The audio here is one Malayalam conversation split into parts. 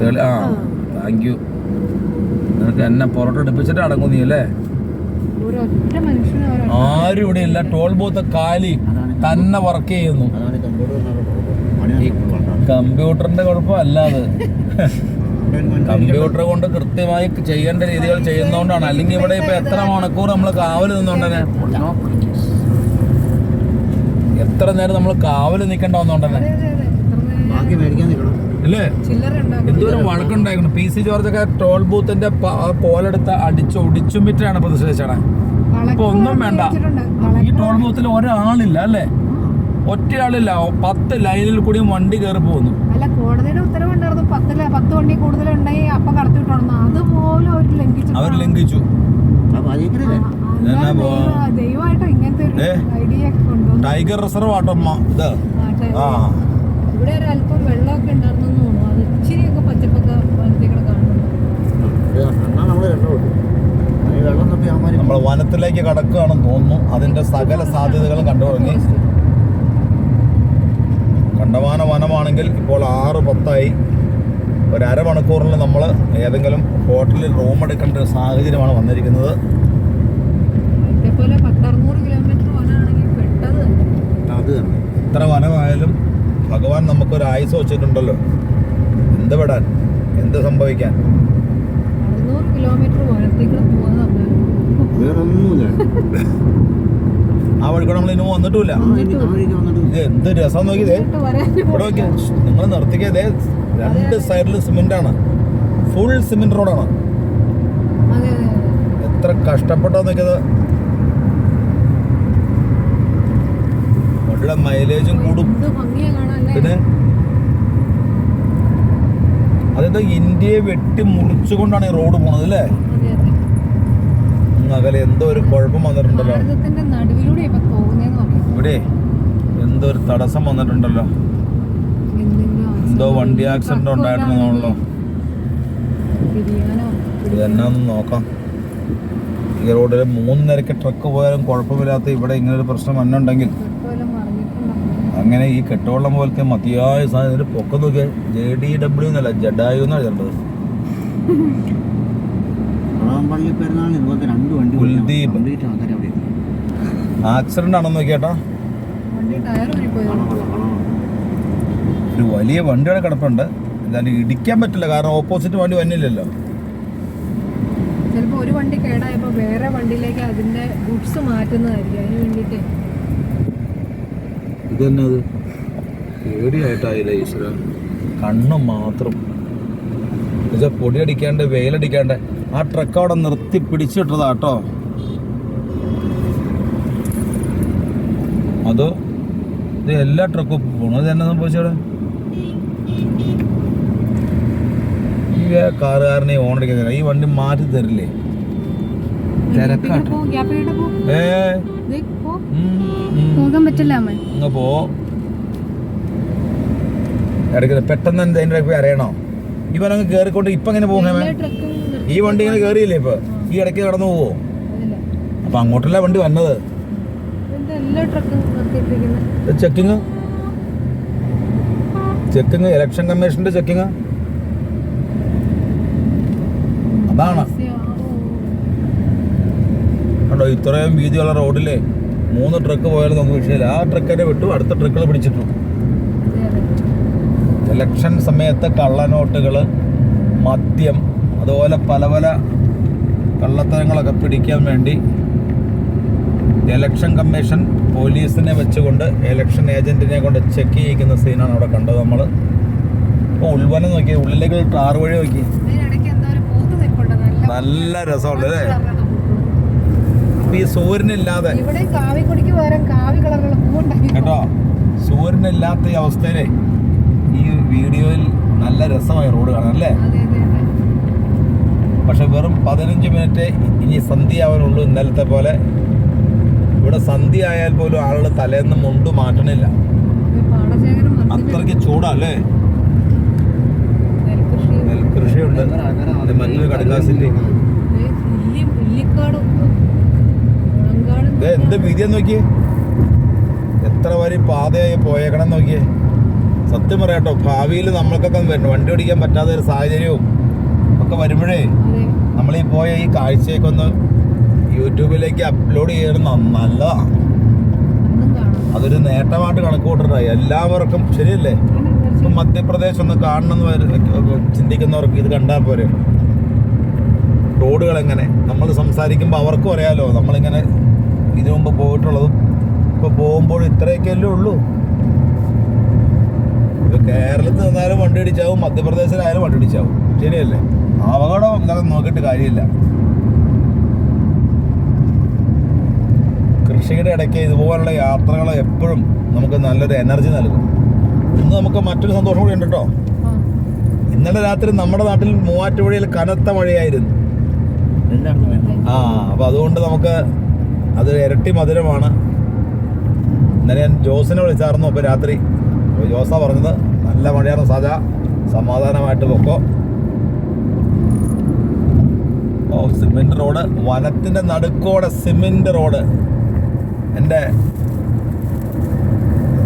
തെളി- ആ താങ്ക് യു നിനക്ക് എന്നെ പൊറോട്ട എടുപ്പിച്ചിട്ട് അടങ്ങും നീ അല്ലേ? ആരും ഇവിടെ ഇല്ല. ടോൾ ബൂത്ത് കാലി തന്നെ വർക്ക് ചെയ്യുന്നു. കമ്പ്യൂട്ടറിന്റെ കുഴപ്പമല്ലാതെ കമ്പ്യൂട്ടർ കൊണ്ട് കൃത്യമായി ചെയ്യേണ്ട രീതികൾ ചെയ്യുന്നതുകൊണ്ടാണ് അല്ലെങ്കിൽ ഇവിടെ ഇപ്പൊ എത്ര മണിക്കൂർ നമ്മൾ കാവൽ നിന്നുകൊണ്ടന്നെ എത്ര നേരം നമ്മൾ കാവൽ നിൽക്കേണ്ട. എത്ര ബാക്കി മേടിക്കാൻ നിൽക്കണം അല്ലേ? എന്തോരം വഴക്കുണ്ടായിരുന്നു പി സി ജോർജൊക്കെ ടോൾ ബൂത്തിന്റെ പോലെടുത്ത് അടിച്ച് ഒടിച്ചും വിറ്റാണ് പ്രതിഷേധിച്ചത്. അപ്പൊ ഒന്നും വേണ്ട. ഈ ടോൾ ബൂത്തിൽ ഒരാളില്ല അല്ലേ? ഒറ്റയാളില്ല. പത്ത് ലൈനിൽ കൂടിയും വണ്ടി കയറി പോകുന്നു. അല്ല കോടതിയുടെ ഉത്തരവുണ്ടായിരുന്നു. പത്തിൽ പത്ത് വണ്ടി കൂടുതലുണ്ടെങ്കിൽ അപ്പം കടത്തി വിട്ടോണം അതുപോലെ അവർ ലംഘിച്ചു. അവർ ലംഘിച്ചു ദൈവമായിട്ടോ ഇങ്ങനത്തെ ടൈഗർ റിസർവ് ആട്ടോ അമ്മ ഇത്. ആ. ഇവിടെ ഒരു അല്പം വെള്ളമൊക്കെ ഉണ്ടായിരുന്നു തോന്നുന്നു. അത് ഇച്ചിരിയൊക്കെ പച്ചപ്പൊക്കെ വനത്തിക്കൂടെ കാണുന്നുണ്ട്. നമ്മൾ വനത്തിലേക്ക് കടക്കുകയാണെന്ന് തോന്നുന്നു. അതിന്റെ സകല സാധ്യതകളും കണ്ടു തുടങ്ങി. കണ്ടമാന വനമാണെങ്കിൽ ഇപ്പോൾ ആറ് പത്തായി. ഒരു അരമണിക്കൂറിൽ നമ്മൾ ഏതെങ്കിലും ഹോട്ടലിൽ റൂം എടുക്കേണ്ട ഒരു സാഹചര്യമാണ് വന്നിരിക്കുന്നത്. ഇതേപോലെ പത്തറുന്നൂറ് കിലോമീറ്റർ വനാണെങ്കിൽ പെട്ടത്. അത് തന്നെ. ഇത്ര വനമായാലും ഭഗവാൻ നമുക്കൊരു ആയുസ് വെച്ചിട്ടുണ്ടല്ലോ. എന്ത് വിടാൻ എന്ത് സംഭവിക്കാൻ? ആ വഴിക്കൂടെ നമ്മൾ ഇനി വന്നിട്ടില്ല എന്ത് രസം നോക്കിയതേ വരാൻ ഇവിടെ നോക്കിയ. നിങ്ങൾ നിർത്തിക്കതേ രണ്ട് സൈഡിലും സിമെന്റ് ആണ് ഫുൾ സിമെന്റ് റോഡാണ്. എത്ര കഷ്ടപ്പെട്ടോ നോക്കിയത്. ഉള്ള മൈലേജും കൂടും. പിന്നെ അതായത് ഇന്ത്യയെ വെട്ടി മുറിച്ചുകൊണ്ടാണ് ഈ റോഡ് പോണത് അല്ലേ? അകലെ എന്തോ ഒരു കുഴപ്പം വന്നിട്ടുണ്ടല്ലോ. ഇവിടെ എന്തോ ഒരു തടസ്സം വന്നിട്ടുണ്ടല്ലോ. എന്തോ വണ്ടി ആക്സിഡന്റ് ഉണ്ടായിട്ടുണ്ടോ ഇതെന്നാന്ന് നോക്കാം. ഈ റോഡിൽ മൂന്നരക്ക് ട്രക്ക് പോയാലും കുഴപ്പമില്ലാത്ത ഇവിടെ ഇങ്ങനൊരു പ്രശ്നം വന്നുണ്ടെങ്കിൽ അങ്ങനെ ഈ കെട്ടോളം പോലത്തെ മതിയായ സാധനം പൊക്കം നോക്കിയാൽ ജെ ഡി ഡബ്ല്യു എന്നല്ല ജഡായു എന്നാണ് ചേട്ടത് കുൽദീപ്. ആക്സിഡന്റ് ആണെന്ന് നോക്കിയേട്ടാ ഒരു വലിയ വണ്ടിയുടെ കിടപ്പുണ്ട്. എന്തായാലും ഇടിക്കാൻ പറ്റില്ല കാരണം ഓപ്പോസിറ്റ് വണ്ടി വന്നില്ലല്ലോ. ചിലപ്പോ ഒരു വണ്ടി കേടായപ്പോ വേറെ വണ്ടിയിലേക്ക് അതിന്റെ ഗുഡ്സ് മാറ്റുന്നതായിരിക്കും. അതിന് വേണ്ടിട്ട് ഇത് തന്നെ അത് പേടിയായിട്ടായില്ല ഈശ്വര. കണ്ണ് മാത്രം. എന്നുവെച്ചാൽ പൊടിയടിക്കാണ്ട് വെയിലടിക്കാണ്ട് ആ ട്രക്ക് അവിടെ നിർത്തി പിടിച്ചിട്ടതാ കേട്ടോ അതോ ഇത് എല്ലാ ട്രക്കും പോണത് തന്നെ സംഭവിച്ചവിടെ ഈ കാറുകാരനെ ഓൺ അടിക്കുന്നില്ല ഈ വണ്ടി മാറ്റി തരില്ലേ? തിരക്കാട്ടോ ഏ. പോകാൻ പറ്റില്ല അമ്മ. അങ്ങ് പോ. എടുക്കുന്നത് പെട്ടെന്ന് എന്തെങ്കിലും പോയി അറിയണോ? ഇവൻ അങ്ങ് കയറിക്കൊണ്ട് ഇപ്പൊ എങ്ങനെ പോകുന്നേ ഈ വണ്ടി ഇങ്ങനെ കയറിയില്ലേ ഇപ്പൊ? ഈ ഇടയ്ക്ക് കടന്നു പോവോ? അപ്പൊ അങ്ങോട്ടല്ല വണ്ടി വന്നത്? ചെക്കിങ്? ചെക്കിങ് ഇലക്ഷൻ കമ്മീഷന്റെ ചെക്കിങ്? അതാണ്. കണ്ടോ ഇത്രയും വീതിയുള്ള റോഡിലെ മൂന്ന് ട്രക്ക് പോയാലും നമുക്ക് വിഷയമില്ല. ആ ട്രക്കിനെ വിട്ടു അടുത്ത ട്രക്കുകൾ പിടിച്ചിട്ടു. ഇലക്ഷൻ സമയത്ത് കള്ളനോട്ടുകൾ മദ്യം അതുപോലെ പല പല കള്ളത്തരങ്ങളൊക്കെ പിടിക്കാൻ വേണ്ടി ഇലക്ഷൻ കമ്മീഷൻ പോലീസിനെ വെച്ചുകൊണ്ട് ഇലക്ഷൻ ഏജന്റിനെ കൊണ്ട് ചെക്ക് ചെയ്യിക്കുന്ന സീനാണ് അവിടെ കണ്ടത് നമ്മൾ ഇപ്പോൾ ഉൾവനം നോക്കി ഉള്ളിലേക്ക് ടാർ വഴി നോക്കി നല്ല രസമുണ്ട് അല്ലേ? ഈ സൂര്യനില്ലാതെ ഇവിടെ കാവിക്കൊടിക്ക് പകരം കാവി കളറുള്ള പൂവുണ്ടായി കേട്ടോ സൂര്യനില്ലാത്ത ഈ അവസ്ഥയിലെ ഈ വീഡിയോയിൽ നല്ല രസമായ റോഡ് കാണാം അല്ലേ? അതെ അതെ അതെ. പക്ഷെ വെറും പതിനഞ്ച് മിനിറ്റ് ഇനി സന്ധി ആവാനുള്ളൂ ഇന്നലത്തെ പോലെ. ഇവിടെ സന്ധ്യ ആയാൽ പോലും ആളുകൾ തലേന്ന് മുണ്ട് മാറ്റണില്ല. അത്രയ്ക്ക് ചൂടല്ലേ? നെൽകൃഷി നെൽകൃഷിയുണ്ട്. മറ്റൊരു കടലാസിന്റെ ഇത് എന്ത് വീതിയെന്ന് നോക്കിയേ? എത്ര വരി പാതയായി പോയേക്കണം നോക്കിയേ? സത്യം പറയാട്ടോ ഭാവിയിൽ നമ്മൾക്കൊക്കെ വരണം. വണ്ടി ഓടിക്കാൻ പറ്റാത്ത ഒരു സാഹചര്യവും ഒക്കെ വരുമ്പോഴേ നമ്മൾ ഈ പോയ ഈ കാഴ്ചയൊക്കെ ഒന്ന് യൂട്യൂബിലേക്ക് അപ്ലോഡ് ചെയ്യണം. നല്ലതാണ് അതൊരു നേട്ടമായിട്ട് കണക്ക് കൂട്ടണ്ടായി എല്ലാവർക്കും ശരിയല്ലേ? ഇപ്പം മധ്യപ്രദേശ് ഒന്ന് കാണണം എന്ന് ചിന്തിക്കുന്നവർക്ക് ഇത് കണ്ടാൽ പോരെ? റോഡുകൾ എങ്ങനെ നമ്മൾ സംസാരിക്കുമ്പോൾ അവർക്കും അറിയാലോ നമ്മളിങ്ങനെ ഇതിനു മുമ്പ് പോയിട്ടുള്ളതും ഇപ്പോൾ പോകുമ്പോൾ ഇത്രയൊക്കെയല്ലേ ഉള്ളൂ. ഇപ്പൊ കേരളത്തിൽ നിന്നാലും വണ്ടി ഇടിച്ചാവും മധ്യപ്രദേശിലായാലും വണ്ടി ഇടിച്ചാവും. ശരിയല്ലേ? അപകടം എന്താ നോക്കിയിട്ട് കാര്യമില്ല. കൃഷിയുടെ ഇടയ്ക്ക് ഇതുപോലുള്ള യാത്രകൾ എപ്പോഴും നമുക്ക് നല്ലൊരു എനർജി നൽകും. ഇന്ന് നമുക്ക് മറ്റൊരു സന്തോഷം കൂടി ഉണ്ട് കേട്ടോ ഇന്നലെ രാത്രി നമ്മുടെ നാട്ടിൽ മൂവാറ്റുപുഴയിൽ കനത്ത മഴയായിരുന്നു. ആ അപ്പോൾ അതുകൊണ്ട് നമുക്ക് അത് ഇരട്ടി മധുരമാണ്. ഇന്നലെ ഞാൻ ജോസിനെ വിളിച്ചായിരുന്നു. അപ്പോൾ രാത്രി ജോസാ പറഞ്ഞത് നല്ല മഴയാണ് സാധാ സമാധാനമായിട്ട് പൊക്കോ. ഓ സിമെന്റ് റോഡ്. വനത്തിന്റെ നടുക്കോടെ സിമെന്റ് റോഡ്. എന്റെ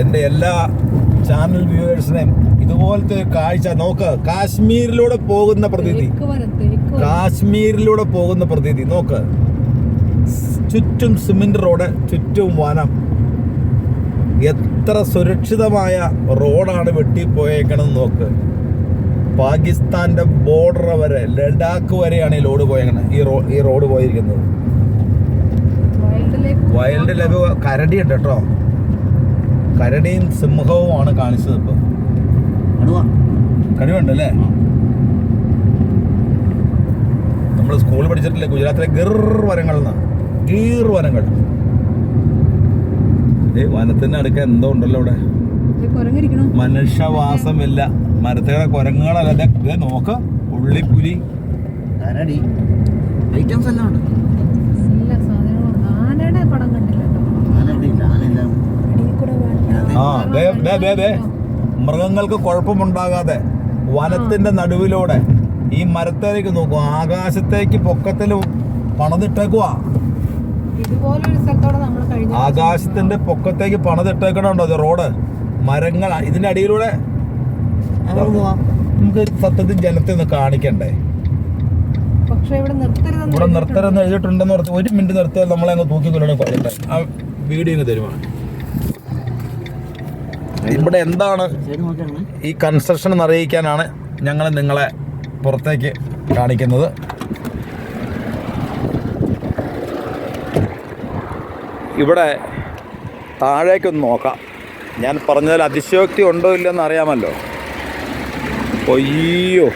എന്റെ എല്ലാ ചാനൽ വ്യൂവേഴ്സിനെയും ഇതുപോലത്തെ ഒരു കാഴ്ച നോക്ക്. കാശ്മീരിലൂടെ പോകുന്ന പ്രതീതി. കാശ്മീരിലൂടെ പോകുന്ന പ്രതീതി. നോക്ക്. ചുറ്റും സിമെന്റ് റോഡ് ചുറ്റും വനം. എത്ര സുരക്ഷിതമായ റോഡാണ് വെട്ടിപ്പോയേക്കണെന്ന് നോക്ക്. പാകിസ്ഥാന്റെ ബോർഡർ വരെ ലഡാക്ക് വരെയാണ് ഈ ലോഡ് പോയേക്കണത് ഈ റോ ഈ റോഡ് പോയിരിക്കുന്നത്. വൈൽഡ് ലൈഫ് കരടി ഉണ്ട് കേട്ടോ. കരടിയും സിംഹവുമാണ് കാണിച്ചത് ഇപ്പൊ. കഴിവുണ്ടല്ലേ നമ്മൾ സ്കൂളിൽ പഠിച്ചിട്ടില്ലേ ഗുജറാത്തിലെ ഗിർ എന്നാ ഗീർ വനങ്ങൾ. ഏ വനത്തിന്റെ അടുക്ക എന്തോ ഉണ്ടല്ലോ ഇവിടെ ഇത് മനുഷ്യവാസമില്ല. മരത്തുകളെ കുരങ്ങുകളല്ല. ദേ, ദേ നോക്ക. ഉള്ളിപ്പുലി. ഐറ്റംസ് എല്ലാം ഉണ്ട്. ആ ദേ ദേ ദേ ദേ മൃഗങ്ങൾക്ക് കുഴപ്പമുണ്ടാകാതെ വനത്തിന്റെ നടുവിലൂടെ ഈ മരത്തേക്ക് നോക്കും. ആകാശത്തേക്ക് പൊക്കത്തിലും പണതിട്ടേക്കുവാ. ഇതുപോലൊരു സ്ഥലത്തോടെ നമ്മൾ കഴിഞ്ഞ ആകാശത്തിന്റെ പൊക്കത്തേക്ക് പണതിട്ടേക്കണുണ്ടോ അത് റോഡ്? മരങ്ങൾ ഇതിന്റെ അടിയിലൂടെ? നമുക്ക് സത്യത്തിൽ ജനത്തെ ഒന്ന് കാണിക്കണ്ടേ? പക്ഷെ ഇവിടെ നിർത്തരുതെന്ന് ഇവിടെ എഴുതിയിട്ടുണ്ട്. നിർത്തരെന്ന് എഴുതിയിട്ടുണ്ടെന്ന് പറഞ്ഞ് ഒരു മിനിറ്റ് നിർത്തിയാൽ നമ്മളെ അങ്ങ് തൂക്കിക്കൊല്ലണം കൊല്ലട്ടെ ആ വീഡിയോ തരുവാണ് ഇവിടെ എന്താണ് ഈ കൺസ്ട്രക്ഷൻ എന്ന് അറിയിക്കാനാണ് ഞങ്ങൾ നിങ്ങളെ പുറത്തേക്ക് കാണിക്കുന്നത്. ഇവിടെ താഴേക്കൊന്ന് നോക്കാം. ഞാൻ പറഞ്ഞതിൽ അതിശയോക്തി ഉണ്ടോ ഇല്ലെന്ന് അറിയാമല്ലോ. ഒയ്യോ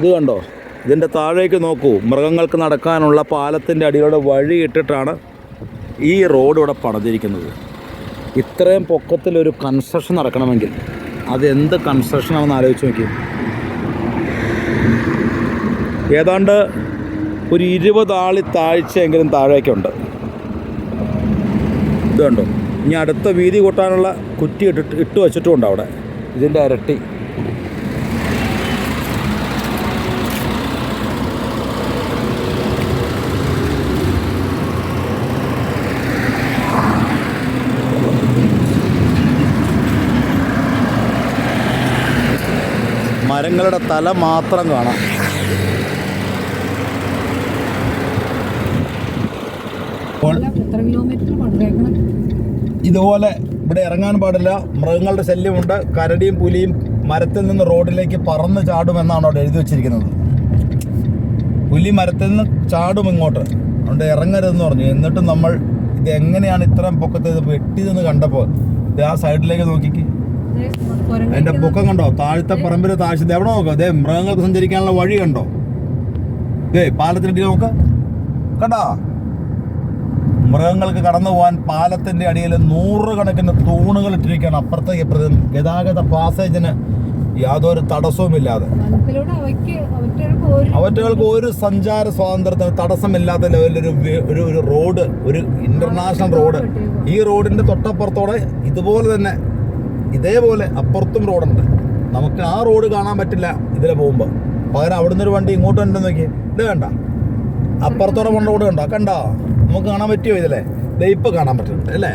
ഇത് കണ്ടോ? ഇതിന്റെ താഴേക്ക് നോക്കൂ. മൃഗങ്ങൾക്ക് നടക്കാനുള്ള പാലത്തിന്റെ അടിയിലൂടെ വഴി ഇട്ടിട്ടാണ് ഈ റോഡ് ഇവിടെ പണിതിരിക്കുന്നത്. ഇത്രയും പൊക്കത്തിലൊരു കൺസ്ട്രക്ഷൻ നടക്കണമെങ്കിൽ അതെന്ത് കൺസ്ട്രക്ഷനാണെന്ന് ആലോചിച്ച് നോക്കി. ഏതാണ്ട് ഒരു ഇരുപതാളി താഴ്ചയെങ്കിലും താഴേക്കുണ്ട്. ഇത് കണ്ടോ? ഇനി അടുത്ത വീതി കൂട്ടാനുള്ള കുറ്റി ഇട്ടിട്ട് ഇട്ട് വെച്ചിട്ടുമുണ്ട് അവിടെ. ഇതിന്റെ ഇരട്ടി മരങ്ങളുടെ തല മാത്രം കാണാം. അപ്പോൾ എത്ര കിലോമീറ്റർ പണ്ടേക്കണം ഇതുപോലെ ഇവിടെ ഇറങ്ങാൻ പാടില്ല. മൃഗങ്ങളുടെ ശല്യമുണ്ട്. കരടിയും പുലിയും മരത്തിൽ നിന്ന് റോഡിലേക്ക് പറന്ന് ചാടുമെന്നാണ് അവിടെ എഴുതി വെച്ചിരിക്കുന്നത്. പുലി മരത്തിൽ നിന്ന് ചാടും ഇങ്ങോട്ട്. അതുകൊണ്ട് ഇറങ്ങരുതെന്ന് പറഞ്ഞു. എന്നിട്ട് നമ്മൾ ഇത് എങ്ങനെയാണ് ഇത്രയും പൊക്കത്തെ ഇത് വെട്ടിയതെന്ന് കണ്ടപ്പോൾ ഇത് ആ സൈഡിലേക്ക് നോക്കിക്ക്. എന്റെ പൊക്കം കണ്ടോ? താഴത്തെ പറമ്പിൽ താഴ്ച എവിടെ നോക്കാം? ഇതേ മൃഗങ്ങൾക്ക് സഞ്ചരിക്കാനുള്ള വഴി കണ്ടോ? ഇതേ പാലത്തിനടി നോക്ക്. കണ്ടോ? മൃഗങ്ങൾക്ക് കടന്നു പോകാൻ പാലത്തിന്റെ അടിയിൽ നൂറുകണക്കിന് തൂണുകൾ ഇട്ടിരിക്കുകയാണ്. അപ്പുറത്തേക്ക് പ്രതി ഗതാഗത പാസേജിന് യാതൊരു തടസ്സവുമില്ലാതെ. അവറ്റകൾക്ക് ഒരു സഞ്ചാര സ്വാതന്ത്ര്യത്തിന് തടസ്സമില്ലാത്ത ലെവലിലൊരു ഒരു ഒരു റോഡ് ഒരു ഇന്റർനാഷണൽ റോഡ്. ഈ റോഡിന്റെ തൊട്ടപ്പുറത്തോടെ ഇതുപോലെ തന്നെ ഇതേപോലെ അപ്പുറത്തും റോഡുണ്ട്. നമുക്ക് ആ റോഡ് കാണാൻ പറ്റില്ല ഇതിലെ പോകുമ്പോൾ. പകരം അവിടുന്ന് ഒരു വണ്ടി ഇങ്ങോട്ട് ഉണ്ടെന്ന് നോക്കി ഇത് കണ്ട. അപ്പുറത്തോടെ പോണ റോഡ് കണ്ടോ? കണ്ടോ? നമുക്ക് കാണാൻ പറ്റിയോ ഇതല്ലേ? ദേ ഇപ്പൊ കാണാൻ പറ്റുന്നുണ്ട് അല്ലേ?